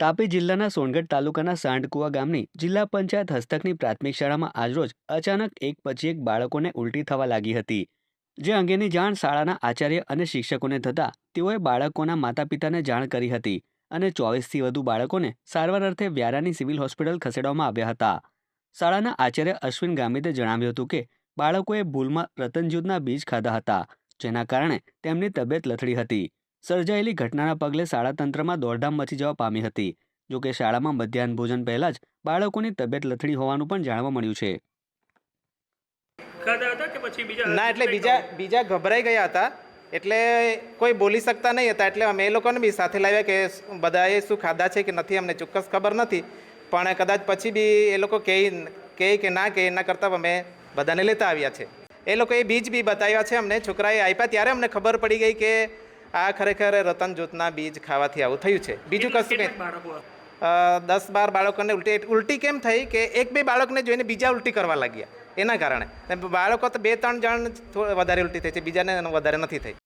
તાપી જિલ્લાના સોનગઢ તાલુકાના સાંઢકુવા ગામની જિલ્લા પંચાયત હસ્તકની પ્રાથમિક શાળામાં આજરોજ અચાનક એક પછી એક બાળકોને ઉલટી થવા લાગી હતી. જે અંગેની જાણ શાળાના આચાર્ય અને શિક્ષકોને થતાં તેઓએ બાળકોના માતા પિતાને જાણ કરી હતી અને ચોવીસથી વધુ બાળકોને સારવાર અર્થે વ્યારાની સિવિલ હોસ્પિટલ ખસેડવામાં આવ્યા હતા. શાળાના આચાર્ય અશ્વિન ગામિતે જણાવ્યું હતું કે, બાળકોએ ભૂલમાં રતનજૂથના બીજ ખાધા હતા, જેના કારણે તેમની તબિયત લથડી હતી. સર્જાયેલી ઘટનાના પગલે શાળા તંત્રમાં દોડધામ મચી જવા પામી હતી. જોકે શાળામાં મધ્યાહન ભોજન પહેલા જ બાળકોની તબિયત લથડી હોવાનું પણ જાણવા મળ્યું છે. ખાધા હતા કે પછી બીજા ના એટલે બીજા બીજા ગભરાઈ ગયા હતા. એટલે કોઈ બોલી શકતા નહીં હતા. એટલે અમે એ લોકોને બી સાથે લાવ્યા કે બધાએ શું ખાધા છે કે નથી અમને ચોક્કસ ખબર નથી. પણ કદાચ પછી બી એ લોકો કહે કહે કે ના કે એના કરતાં અમે બધાને લેતા આવ્યા છે. એ લોકોએ બીજ બી બતાવ્યા છે અમને. છોકરાએ આપ્યા ત્યારે અમને ખબર પડી ગઈ કે આ ખરેખર રતન જૂથના બીજ ખાવાથી આવું થયું છે. બીજું કશું કંઈ દસ બાર બાળકોને ઉલટી ઉલટી કેમ થઈ કે એક બે બાળકને જોઈને બીજા ઉલટી કરવા લાગ્યા? એના કારણે. બાળકો તો બે ત્રણ જણ વધારે ઉલટી થઈ છે બીજાને વધારે નથી થઈ.